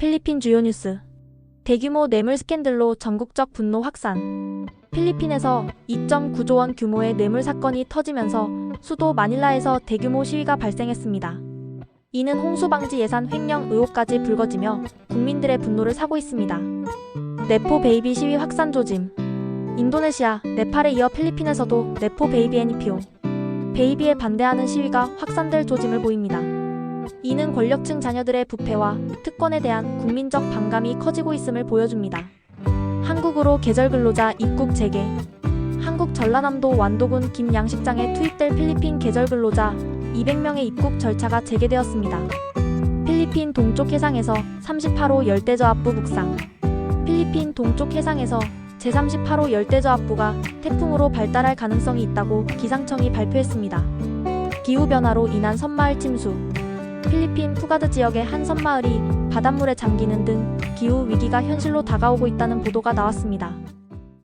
필리핀 주요 뉴스. 대규모 뇌물 스캔들로 전국적 분노 확산. 필리핀에서 2.9조 원 규모의 뇌물 사건이 터지면서 수도 마닐라에서 대규모 시위가 발생했습니다. 이는 홍수 방지 예산 횡령 의혹까지 불거지며 국민들의 분노를 사고 있습니다. 네포 베이비 시위 확산 조짐. 인도네시아, 네팔에 이어 필리핀에서도 네포 베이비 애니피오. 베이비에 반대하는 시위가 확산될 조짐을 보입니다. 이는 권력층 자녀들의 부패와 특권에 대한 국민적 반감이 커지고 있음을 보여줍니다. 한국으로 계절 근로자 입국 재개. 한국 전라남도 완도군 김 양식장에 투입될 필리핀 계절 근로자 200명의 입국 절차가 재개되었습니다. 필리핀 동쪽 해상에서 38호 열대저압부 북상. 필리핀 동쪽 해상에서 제38호 열대저압부가 태풍으로 발달할 가능성이 있다고 기상청이 발표했습니다. 기후변화로 인한 섬마을 침수. 필리핀 푸가드 지역의 한 섬마을이 바닷물에 잠기는 등 기후 위기가 현실로 다가오고 있다는 보도가 나왔습니다.